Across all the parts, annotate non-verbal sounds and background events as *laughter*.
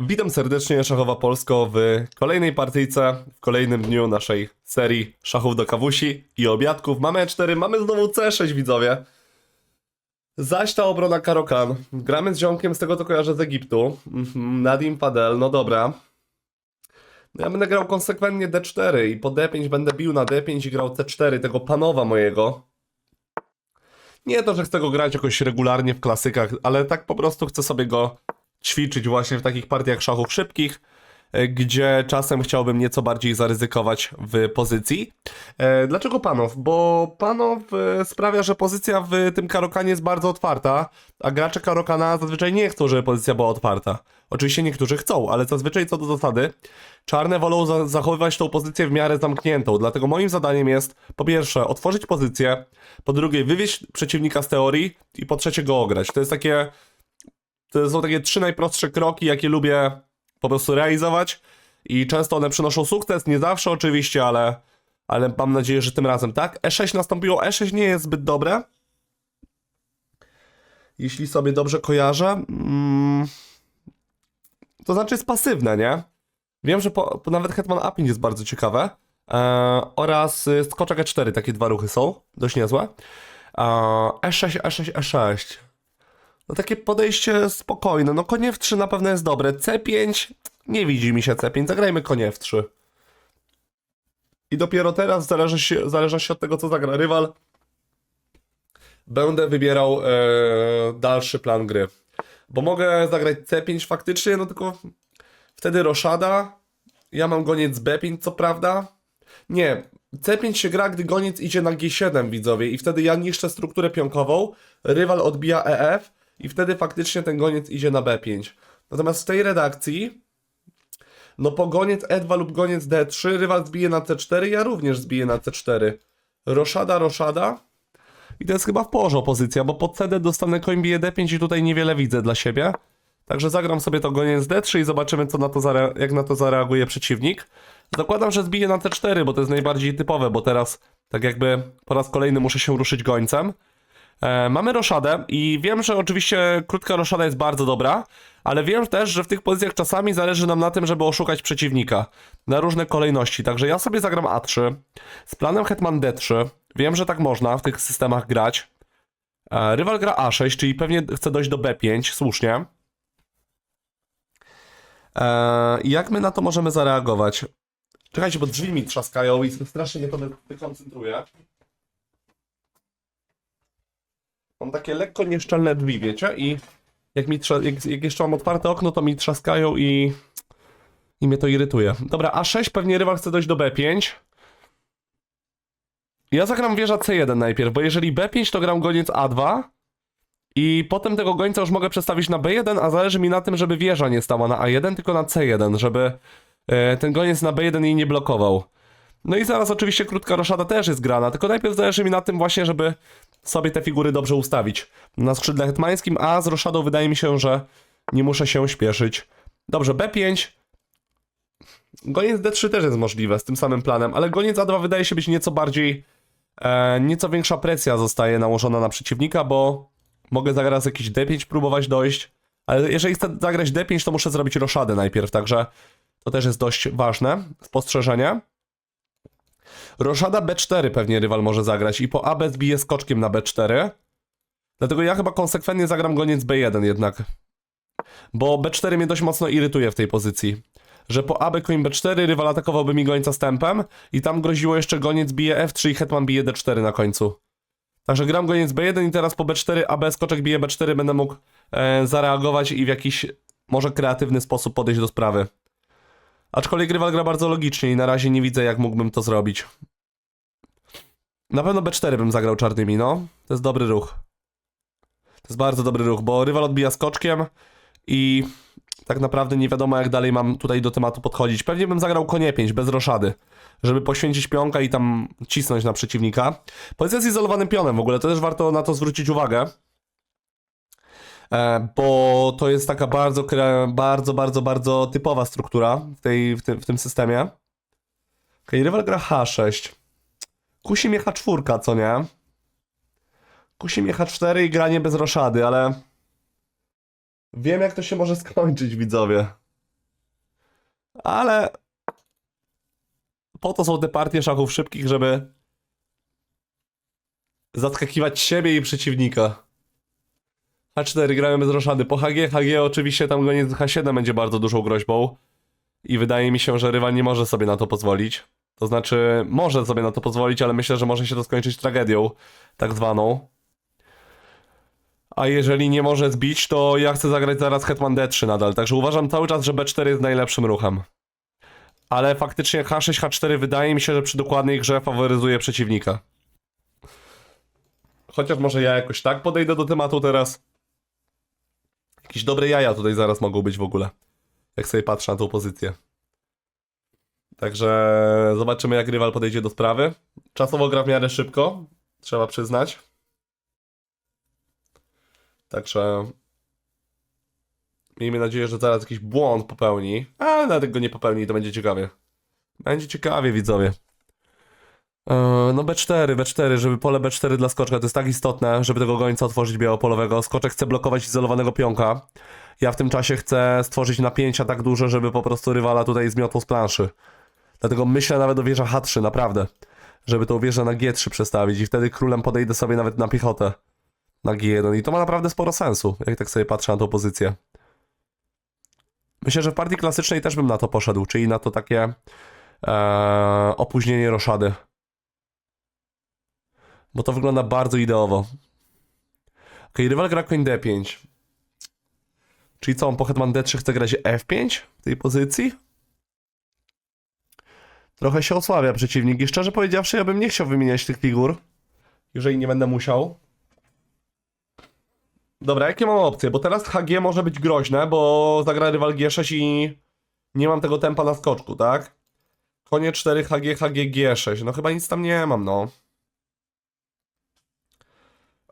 Witam serdecznie, Szachowa Polsko, w kolejnej partyjce, w kolejnym dniu naszej serii Szachów do Kawusi i obiadków. Mamy E4, mamy znowu C6, widzowie. Zaś ta obrona Karokan. Gramy z ziomkiem, z tego to kojarzę z Egiptu. Mhm, Nadim Fadel, no dobra. No Ja będę grał konsekwentnie D4 i po D5 będę bił na D5 i grał C4, tego panowa mojego. Nie to, że chcę go grać jakoś regularnie w klasykach, ale tak po prostu chcę sobie go ćwiczyć właśnie w takich partiach szachów szybkich, e, gdzie czasem chciałbym nieco bardziej zaryzykować w pozycji. E, Dlaczego Panow? Bo Panow e, sprawia, że pozycja w tym Karokanie jest bardzo otwarta, a gracze Karokana zazwyczaj nie chcą, żeby pozycja była otwarta. Oczywiście niektórzy chcą, ale zazwyczaj co do zasady, czarne wolą za zachowywać tą pozycję w miarę zamkniętą. Dlatego moim zadaniem jest po pierwsze otworzyć pozycję, po drugie wywieźć przeciwnika z teorii i po trzecie go ograć. To jest takie to są takie trzy najprostsze kroki, jakie lubię po prostu realizować i często one przynoszą sukces, nie zawsze oczywiście, ale, ale mam nadzieję, że tym razem tak. E6 nastąpiło, E6 nie jest zbyt dobre. Jeśli sobie dobrze kojarzę, mm, to znaczy jest pasywne, nie? Wiem, że po, nawet Hetman A5 jest bardzo ciekawe. E, oraz y, skoczek E4, takie dwa ruchy są, dość niezłe. E, E6, E6, E6. No takie podejście spokojne. No konie w 3 na pewno jest dobre. C5 nie widzi mi się C5. Zagrajmy konie w 3. I dopiero teraz, w zależności, w zależności od tego, co zagra rywal, będę wybierał e, dalszy plan gry. Bo mogę zagrać C5 faktycznie, no tylko wtedy roszada. Ja mam goniec B5, co prawda. Nie, C5 się gra, gdy goniec idzie na G7, widzowie, i wtedy ja niszczę strukturę pionkową, rywal odbija EF i wtedy faktycznie ten goniec idzie na B5. Natomiast w tej redakcji, no po goniec E2 lub goniec D3, rywal zbije na C4, ja również zbiję na C4. Roszada, roszada. I to jest chyba w porządku pozycja, bo pod CD dostanę koń bije D5 i tutaj niewiele widzę dla siebie. Także zagram sobie to goniec D3 i zobaczymy, co na to jak na to zareaguje przeciwnik. Zakładam, że zbije na T4, bo to jest najbardziej typowe, bo teraz tak jakby po raz kolejny muszę się ruszyć gońcem. E, mamy roszadę i wiem, że oczywiście krótka roszada jest bardzo dobra, ale wiem też, że w tych pozycjach czasami zależy nam na tym, żeby oszukać przeciwnika na różne kolejności. Także ja sobie zagram A3 z planem Hetman D3. Wiem, że tak można w tych systemach grać. E, rywal gra A6, czyli pewnie chce dojść do B5, słusznie. E, jak my na to możemy zareagować? Czekajcie, bo drzwi mi trzaskają i strasznie mnie to wy- Mam takie lekko nieszczelne drzwi, wiecie? I jak, mi trza- jak, jak jeszcze mam otwarte okno, to mi trzaskają i... I mnie to irytuje. Dobra, A6 pewnie rywal chce dojść do B5. Ja zagram wieża C1 najpierw, bo jeżeli B5 to gram goniec A2 i potem tego gońca już mogę przestawić na B1, a zależy mi na tym, żeby wieża nie stała na A1, tylko na C1, żeby e, ten goniec na B1 jej nie blokował. No i zaraz oczywiście krótka roszada też jest grana, tylko najpierw zależy mi na tym właśnie, żeby sobie te figury dobrze ustawić na skrzydle hetmańskim, a z roszadą wydaje mi się, że nie muszę się śpieszyć. Dobrze, B5. Goniec D3 też jest możliwe z tym samym planem, ale goniec A2 wydaje się być nieco bardziej, e, nieco większa presja zostaje nałożona na przeciwnika, bo mogę zaraz jakiś D5 próbować dojść, ale jeżeli chcę zagrać D5, to muszę zrobić roszadę najpierw, także to też jest dość ważne spostrzeżenie. Roszada B4 pewnie rywal może zagrać i po AB zbije skoczkiem na B4. Dlatego ja chyba konsekwentnie zagram goniec B1 jednak. Bo B4 mnie dość mocno irytuje w tej pozycji. Że po AB koń B4 rywal atakowałby mi gońca stępem i tam groziło jeszcze goniec bije F3 i hetman bije D4 na końcu. Także gram goniec B1 i teraz po B4 AB skoczek bije B4 będę mógł e, zareagować i w jakiś może kreatywny sposób podejść do sprawy. Aczkolwiek rywal gra bardzo logicznie i na razie nie widzę jak mógłbym to zrobić. Na pewno B4 bym zagrał czarnymi, no. To jest dobry ruch. To jest bardzo dobry ruch, bo rywal odbija skoczkiem i tak naprawdę nie wiadomo jak dalej mam tutaj do tematu podchodzić. Pewnie bym zagrał konie 5 bez roszady, żeby poświęcić pionka i tam cisnąć na przeciwnika. Pozycja z izolowanym pionem w ogóle, to też warto na to zwrócić uwagę. E, bo to jest taka bardzo, bardzo, bardzo, bardzo typowa struktura w, tej, w, tym, w tym systemie. Okej, rywal gra H6. Kusi mnie H4, co nie? Kusi mnie H4 i granie bez roszady, ale... Wiem jak to się może *laughs* skończyć, widzowie. Ale po to są te partie szachów szybkich, żeby zaskakiwać siebie i przeciwnika. H4 gramy bez roszady. Po HG, HG oczywiście tam goniec H7 będzie bardzo dużą groźbą. I wydaje mi się, że rywal nie może sobie na to pozwolić. To znaczy, może sobie na to pozwolić, ale myślę, że może się to skończyć tragedią, tak zwaną. A jeżeli nie może zbić, to ja chcę zagrać zaraz Hetman D3 nadal. Także uważam cały czas, że B4 jest najlepszym ruchem. Ale faktycznie H6, H4 wydaje mi się, że przy dokładnej grze faworyzuje przeciwnika. Chociaż może ja jakoś tak podejdę do tematu teraz. Jakieś dobre jaja tutaj zaraz mogą być w ogóle. Jak sobie patrzę na tą pozycję. Także zobaczymy, jak rywal podejdzie do sprawy. Czasowo gra w miarę szybko, trzeba przyznać. Także miejmy nadzieję, że zaraz jakiś błąd popełni. Ale nawet go nie popełni, to będzie ciekawie. Będzie ciekawie, widzowie. Eee, No B4, B4, żeby pole B4 dla skoczka to jest tak istotne, żeby tego gońca otworzyć białopolowego. Skoczek chce blokować izolowanego pionka. Ja w tym czasie chcę stworzyć napięcia tak duże, żeby po prostu rywala tutaj zmiotło z planszy. Dlatego myślę nawet o wieża H3, naprawdę. Żeby tą wieżę na G3 przestawić i wtedy królem podejdę sobie nawet na piechotę. Na G1 i to ma naprawdę sporo sensu, jak tak sobie patrzę na tą pozycję. Myślę, że w partii klasycznej też bym na to poszedł, czyli na to takie e, opóźnienie roszady. Bo to wygląda bardzo ideowo. Ok, rywal gra koń D5. Czyli co, on po hetman D3 chce grać F5 w tej pozycji? Trochę się osłabia przeciwnik i szczerze powiedziawszy, ja bym nie chciał wymieniać tych figur, jeżeli nie będę musiał. Dobra, jakie mam opcje? Bo teraz HG może być groźne, bo zagra rywal G6 i nie mam tego tempa na skoczku, tak? Konie 4 HG, HG, G6. No chyba nic tam nie mam, no.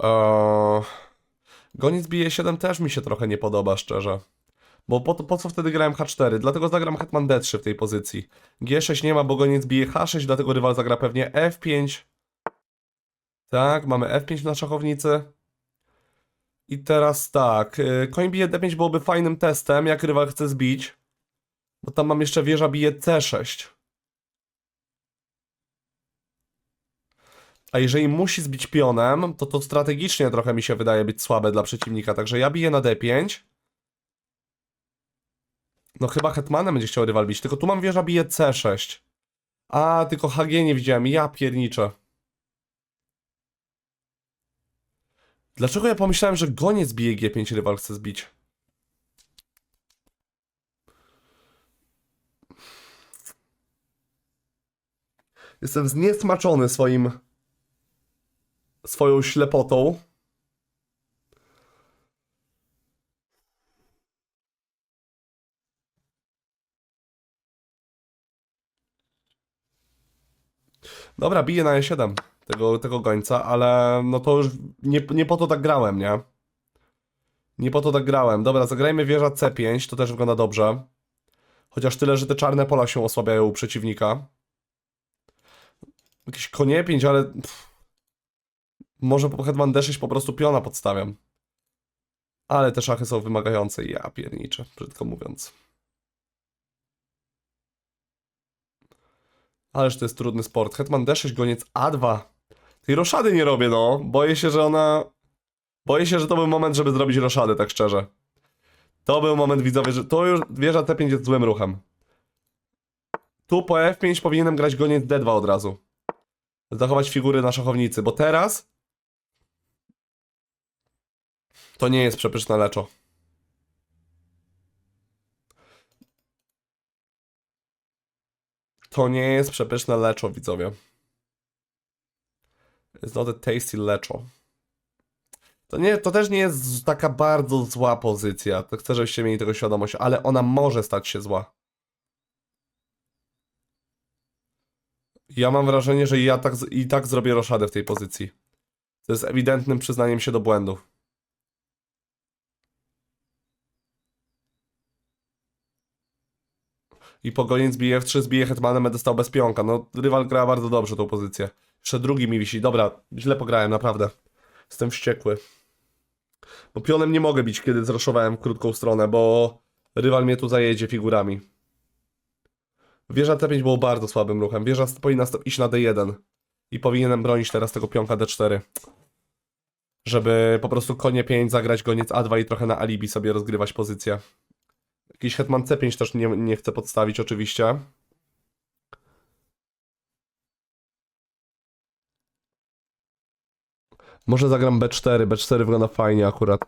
Eee... Goniec bije 7 też mi się trochę nie podoba, szczerze. Bo po, po co wtedy grałem H4? Dlatego zagram Hetman D3 w tej pozycji. G6 nie ma, bo goniec bije H6, dlatego rywal zagra pewnie F5. Tak, mamy F5 na szachownicy. I teraz tak, y, koń bije D5 byłoby fajnym testem, jak rywal chce zbić. Bo tam mam jeszcze wieża bije C6. A jeżeli musi zbić pionem, to to strategicznie trochę mi się wydaje być słabe dla przeciwnika. Także ja biję na D5. No chyba hetmanem będzie chciał rywal bić. Tylko tu mam wieża bije C6. A, tylko HG nie widziałem. Ja pierniczę. Dlaczego ja pomyślałem, że goniec bije G5 rywal chce zbić? Jestem zniesmaczony swoim swoją ślepotą. Dobra, biję na E7 tego, tego gońca, ale no to już nie, nie po to tak grałem, nie? Nie po to tak grałem. Dobra, zagrajmy wieża C5, to też wygląda dobrze. Chociaż tyle, że te czarne pola się osłabiają u przeciwnika. Jakieś konie 5, ale... Pff. Może po hetman D6 po prostu piona podstawiam. Ale te szachy są wymagające, ja pierniczę, brzydko mówiąc. Ależ to jest trudny sport. Hetman D6, goniec A2. Tej roszady nie robię, no. Boję się, że ona... Boję się, że to był moment, żeby zrobić roszady, tak szczerze. To był moment, widzowie, że to już wieża C5 jest złym ruchem. Tu po F5 powinienem grać goniec D2 od razu. Zachować figury na szachownicy, bo teraz... To nie jest przepyszne leczo. To nie jest przepyszne leczo, widzowie. It's not a tasty leczo. To, nie, to też nie jest taka bardzo zła pozycja. To chcę, żebyście mieli tego świadomość, ale ona może stać się zła. Ja mam wrażenie, że ja tak, i tak zrobię roszadę w tej pozycji. To jest ewidentnym przyznaniem się do błędów. I pogoniec bije F3, zbije hetmanem, będę stał bez pionka. No, rywal gra bardzo dobrze tą pozycję. Jeszcze drugi mi wisi. Dobra, źle pograłem, naprawdę. Jestem wściekły. Bo pionem nie mogę bić, kiedy zroszowałem krótką stronę, bo rywal mnie tu zajedzie figurami. Wieża T5 było bardzo słabym ruchem. Wieża powinna iść na D1. I powinienem bronić teraz tego pionka D4. Żeby po prostu konie 5 zagrać goniec A2 i trochę na alibi sobie rozgrywać pozycję. Jakiś hetman C5 też nie, nie chcę podstawić oczywiście. Może zagram B4, B4 wygląda fajnie akurat.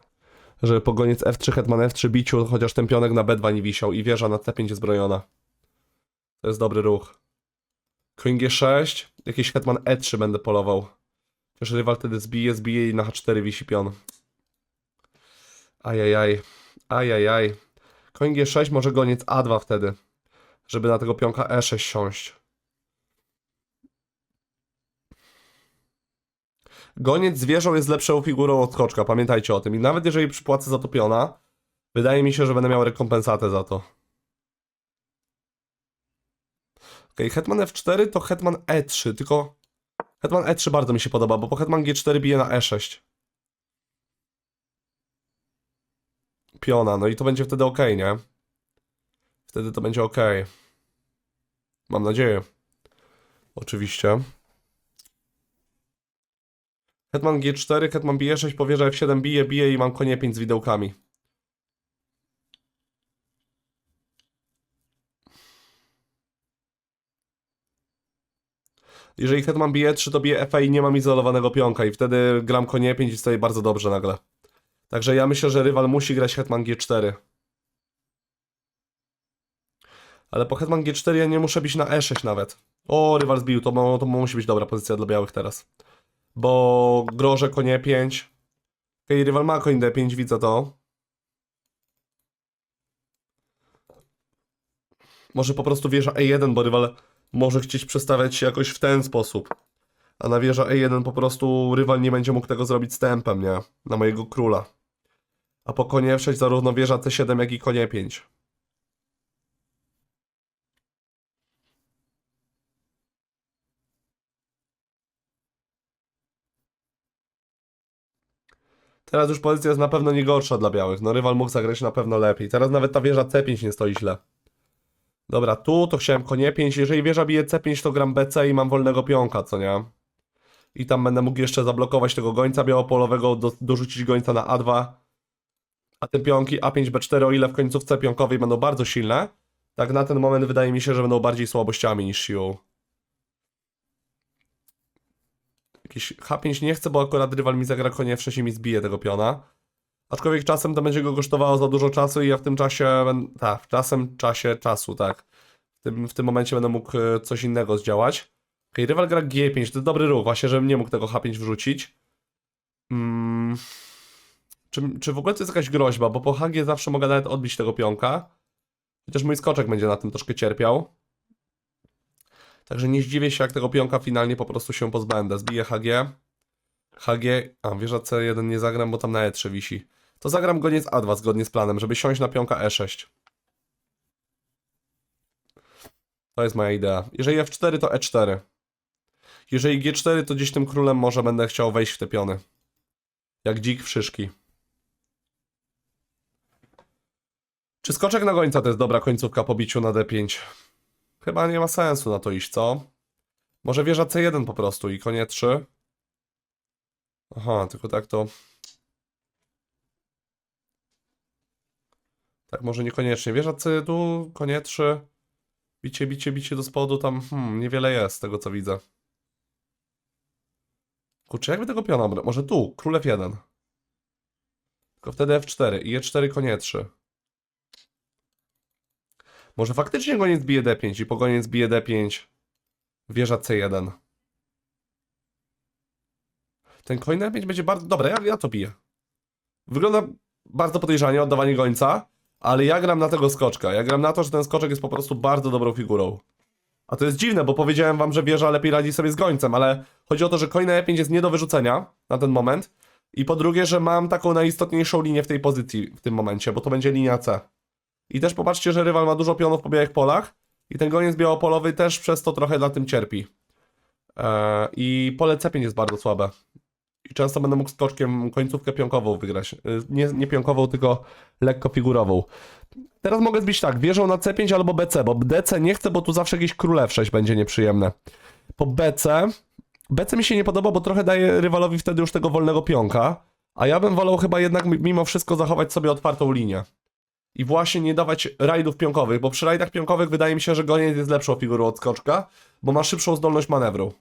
Żeby po goniec F3, hetman F3 biciu, chociaż ten pionek na B2 nie wisiał i wieża na C5 jest broniona. To jest dobry ruch. Koń G6, jakiś hetman E3 będę polował. Chociaż rywal wtedy zbije, zbije i na H4 wisi pion. Ajajaj. Ajajaj. Koń G6, może goniec A2 wtedy. Żeby na tego pionka E6 siąść. Goniec z wieżą jest lepszą figurą od skoczka, pamiętajcie o tym. I nawet jeżeli przypłacę za to piona, wydaje mi się, że będę miał rekompensatę za to. Okej, hetman F4 to hetman E3, tylko hetman E3 bardzo mi się podoba, bo po hetman G4 bije na E6. Piona, no i to będzie wtedy ok, nie? Wtedy to będzie ok. Mam nadzieję. Oczywiście. Hetman G4, hetman bije 6, powierza F7, bije, bije i mam konie 5 z widełkami. Jeżeli hetman bije 3, to bije FA i nie mam izolowanego pionka i wtedy gram konie 5 i stoję bardzo dobrze nagle. Także ja myślę, że rywal musi grać hetman G4. Ale po hetman G4 ja nie muszę bić na E6 nawet. O, rywal zbił, to, to musi być dobra pozycja dla białych teraz. Bo grożę konie 5. Okej, rywal ma koń D5, widzę to. Może po prostu wieża E1, bo rywal może chcieć przestawiać się jakoś w ten sposób. A na wieża E1 po prostu rywal nie będzie mógł tego zrobić z tempem, nie? Na mojego króla. A po konie F6 zarówno wieża C7, jak i konie 5. Teraz już pozycja jest na pewno nie gorsza dla białych. No rywal mógł zagrać na pewno lepiej. Teraz nawet ta wieża C5 nie stoi źle. Dobra, tu to chciałem konie 5. Jeżeli wieża bije C5, to gram BC i mam wolnego pionka, co nie? I tam będę mógł jeszcze zablokować tego gońca białopolowego, do, dorzucić gońca na A2. A te pionki A5, B4, o ile w końcówce pionkowej będą bardzo silne, tak na ten moment wydaje mi się, że będą bardziej słabościami niż siłą. Jakiś H5 nie chcę, bo akurat rywal mi zagra konie F6 i mi zbije tego piona. Aczkolwiek czasem to będzie go kosztowało za dużo czasu i ja w tym czasie, tak, w czasem, czasie, czasu, tak. W tym, w tym momencie będę mógł e, coś innego zdziałać. Okej, rywal gra G5, to dobry ruch, właśnie, żebym nie mógł tego H5 wrzucić. Mm. Czy, czy w ogóle to jest jakaś groźba, bo po HG zawsze mogę nawet odbić tego pionka. Chociaż mój skoczek będzie na tym troszkę cierpiał. Także nie zdziwię się, jak tego pionka finalnie po prostu się pozbędę. Zbiję HG. HG, a wieża C1 nie zagram, bo tam na E3 wisi. To zagram goniec A2 zgodnie z planem, żeby siąść na pionka E6. To jest moja idea. Jeżeli F4, to E4. Jeżeli G4, to gdzieś tym królem może będę chciał wejść w te piony. Jak dzik w szyszki. Czy skoczek na gońca to jest dobra końcówka po biciu na D5? Chyba nie ma sensu na to iść, co? Może wieża C1 po prostu i konie 3? Aha, tylko tak to... Tak, może niekoniecznie. Wieża C tu, konie 3. Bicie, bicie, bicie do spodu, tam hmm, niewiele jest z tego co widzę. Kurczę, jakby tego piona? Może tu, król F1. Tylko wtedy F4 i E4 konie 3. Może faktycznie goniec bije D5 i po goniec bije D5 wieża C1. Ten koń na 5 będzie bardzo... Dobra, ja, ja to biję. Wygląda bardzo podejrzanie oddawanie gońca, ale ja gram na tego skoczka. Ja gram na to, że ten skoczek jest po prostu bardzo dobrą figurą. A to jest dziwne, bo powiedziałem wam, że wieża lepiej radzi sobie z gońcem, ale chodzi o to, że koń na E5 jest nie do wyrzucenia na ten moment. I po drugie, że mam taką najistotniejszą linię w tej pozycji w tym momencie, bo to będzie linia C. I też popatrzcie, że rywal ma dużo pionów po białych polach i ten goniec białopolowy też przez to trochę na tym cierpi. Eee, I pole C5 jest bardzo słabe. I często będę mógł skoczkiem końcówkę pionkową wygrać. Y, Nie, nie pionkową, tylko lekko figurową. Teraz mogę zbić tak, wieżą na C5 albo BC, bo DC nie chcę, bo tu zawsze jakieś król F6 będzie nieprzyjemne. Po BC, BC mi się nie podoba, bo trochę daje rywalowi wtedy już tego wolnego pionka, a ja bym wolał chyba jednak mimo wszystko zachować sobie otwartą linię. I właśnie nie dawać rajdów pionkowych, bo przy rajdach pionkowych wydaje mi się, że goniec jest lepszą figurą od skoczka, bo ma szybszą zdolność manewru.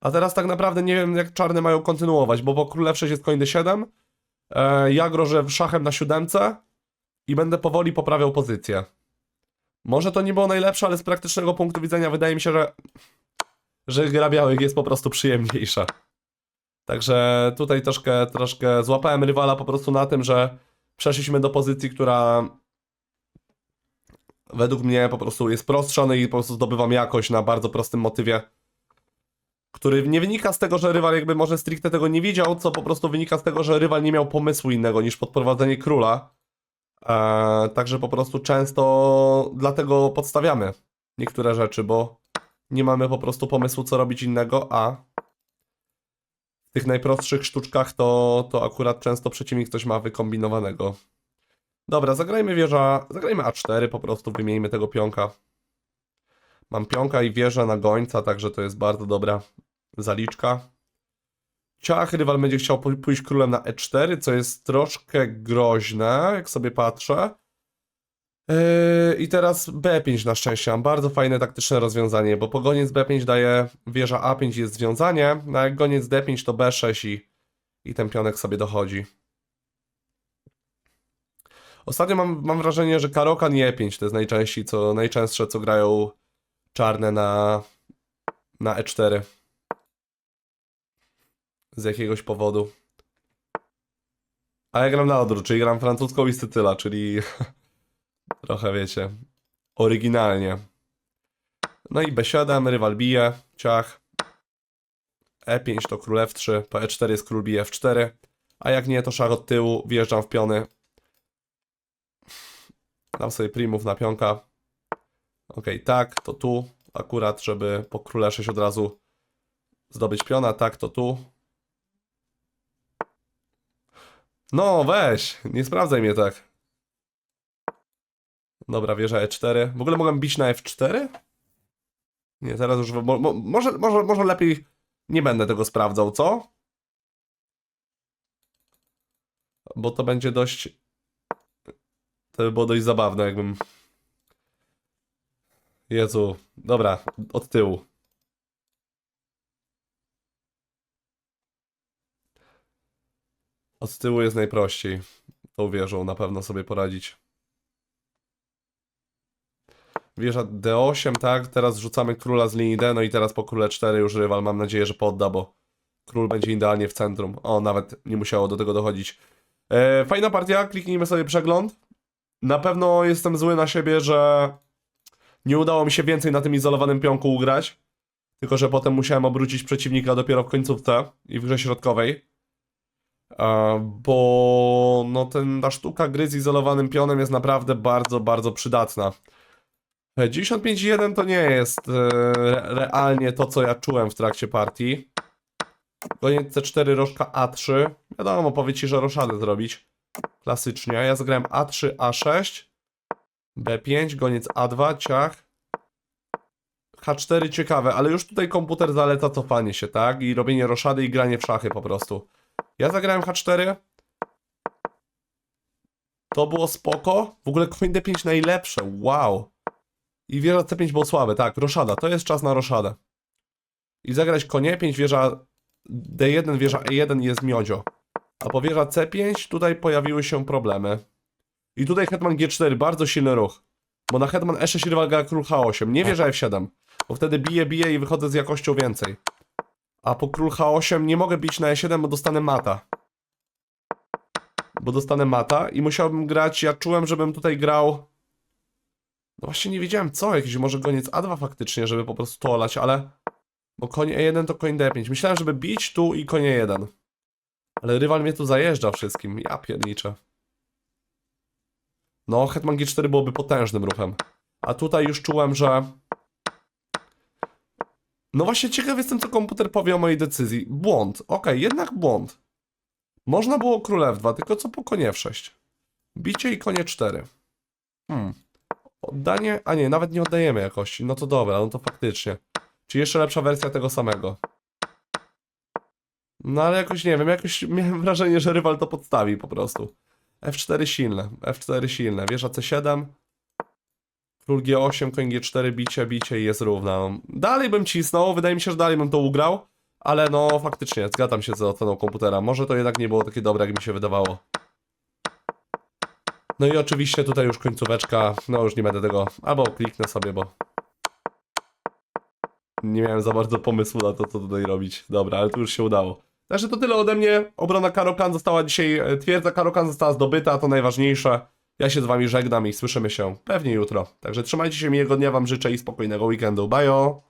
A teraz tak naprawdę nie wiem, jak czarne mają kontynuować, bo po król F6 jest koń D7, e, ja grożę szachem na siódemce i będę powoli poprawiał pozycję. Może to nie było najlepsze, ale z praktycznego punktu widzenia wydaje mi się, że, że gra białych jest po prostu przyjemniejsza. Także tutaj troszkę, troszkę złapałem rywala po prostu na tym, że przeszliśmy do pozycji, która według mnie po prostu jest prostsza no i po prostu zdobywam jakość na bardzo prostym motywie, który nie wynika z tego, że rywal jakby może stricte tego nie widział, co po prostu wynika z tego, że rywal nie miał pomysłu innego niż podprowadzenie króla. Eee, także po prostu często dlatego podstawiamy niektóre rzeczy, bo nie mamy po prostu pomysłu, co robić innego, a tych najprostszych sztuczkach to, to akurat często przeciwnik coś ma wykombinowanego. Dobra, zagrajmy wieża, zagrajmy A4 po prostu, wymieńmy tego pionka. Mam pionka i wieżę na gońca, także to jest bardzo dobra zaliczka. Ciach, rywal będzie chciał pój- pójść królem na E4, co jest troszkę groźne, jak sobie patrzę. Yy, I teraz B5 na szczęście. Mam bardzo fajne taktyczne rozwiązanie, bo po goniec B5 daje wieża A5 jest związanie, no a jak goniec D5 to B6 i, i ten pionek sobie dochodzi. Ostatnio mam, mam wrażenie, że Karokan i E5 to jest najczęściej, co, najczęstsze, co grają czarne na, na E4. Z jakiegoś powodu. A ja gram na odwrót, czyli gram francuską i Sycyla, czyli *laughs* trochę wiecie, oryginalnie. No i B7, rywal bije, ciach. E5 to król F3, po E4 jest król bije F4, a jak nie to szach od tyłu, wjeżdżam w piony. Dam sobie primów na pionka. Ok, tak, to tu, akurat, żeby po króle 6 od razu zdobyć piona, tak, to tu. No, weź, nie sprawdzaj mnie tak. Dobra, wieża E4. W ogóle mogłem bić na F4? Nie, teraz już. Mo, mo, może, może, może lepiej nie będę tego sprawdzał, co? Bo to będzie dość. To by było dość zabawne, jakbym. Jezu. Dobra, od tyłu. Od tyłu jest najprościej. Tą wieżą na pewno sobie poradzić. Wieża D8, tak? Teraz rzucamy króla z linii D, no i teraz po króle 4 już rywal mam nadzieję, że podda, bo król będzie idealnie w centrum. O, nawet nie musiało do tego dochodzić. E, fajna partia, kliknijmy sobie przegląd. Na pewno jestem zły na siebie, że nie udało mi się więcej na tym izolowanym pionku ugrać. Tylko, że potem musiałem obrócić przeciwnika dopiero w końcówce i w grze środkowej. E, bo no ten, ta sztuka gry z izolowanym pionem jest naprawdę bardzo, bardzo przydatna. E, 95.1 to nie jest e, re realnie to, co ja czułem w trakcie partii. Goniec C4, rożka A3. Wiadomo, powie ci, że roszadę zrobić. Klasycznie. Ja zagrałem A3, A6. B5, goniec A2, ciach. H4 ciekawe, ale już tutaj komputer zaleca cofanie się, tak? I robienie roszady i granie w szachy po prostu. Ja zagrałem H4. To było spoko. W ogóle koń D5 najlepsze, wow. I wieża C5 było słabe, tak, roszada, to jest czas na roszadę. I zagrać konie 5, wieża D1, wieża E1 jest miodzio. A po wieża C5 tutaj pojawiły się problemy. I tutaj hetman G4, bardzo silny ruch. Bo na hetman E6 rywal król H8, nie wieża F7. Bo wtedy bije, bije i wychodzę z jakością więcej. A po król H8 nie mogę bić na E7, bo dostanę mata. Bo dostanę mata i musiałbym grać, ja czułem, żebym tutaj grał... No właśnie nie wiedziałem co, jakiś może goniec A2 faktycznie, żeby po prostu to olać, ale... Bo koń E1 to koń D5. Myślałem, żeby bić tu i konie 1. Ale rywal mnie tu zajeżdża wszystkim. Ja pierniczę. No, hetman G4 byłoby potężnym ruchem. A tutaj już czułem, że... No właśnie ciekaw jestem, co komputer powie o mojej decyzji. Błąd. Okej, jednak błąd. Można było królew 2, tylko co po konie f6? Bicie i konie 4. Hmm. Oddanie, a nie, nawet nie oddajemy jakości. No to dobra, no to faktycznie. Czy jeszcze lepsza wersja tego samego? No ale jakoś nie wiem, jakoś *laughs* miałem wrażenie, że rywal to podstawi po prostu. F4 silne, F4 silne, wieża C7, król G8, koń G4, bicie, bicie i jest równa. Dalej bym cisnął, wydaje mi się, że dalej bym to ugrał, ale no faktycznie, zgadzam się z oceną komputera. Może to jednak nie było takie dobre, jak mi się wydawało. No i oczywiście tutaj już końcóweczka, no już nie będę tego, albo kliknę sobie, bo nie miałem za bardzo pomysłu na to, co tutaj robić. Dobra, ale tu już się udało. Także to tyle ode mnie. Obrona Karokan została dzisiaj, e, twierdza Karokan została zdobyta, to najważniejsze. Ja się z wami żegnam i słyszymy się pewnie jutro. Także trzymajcie się miłego dnia, wam życzę i spokojnego weekendu. Bajo!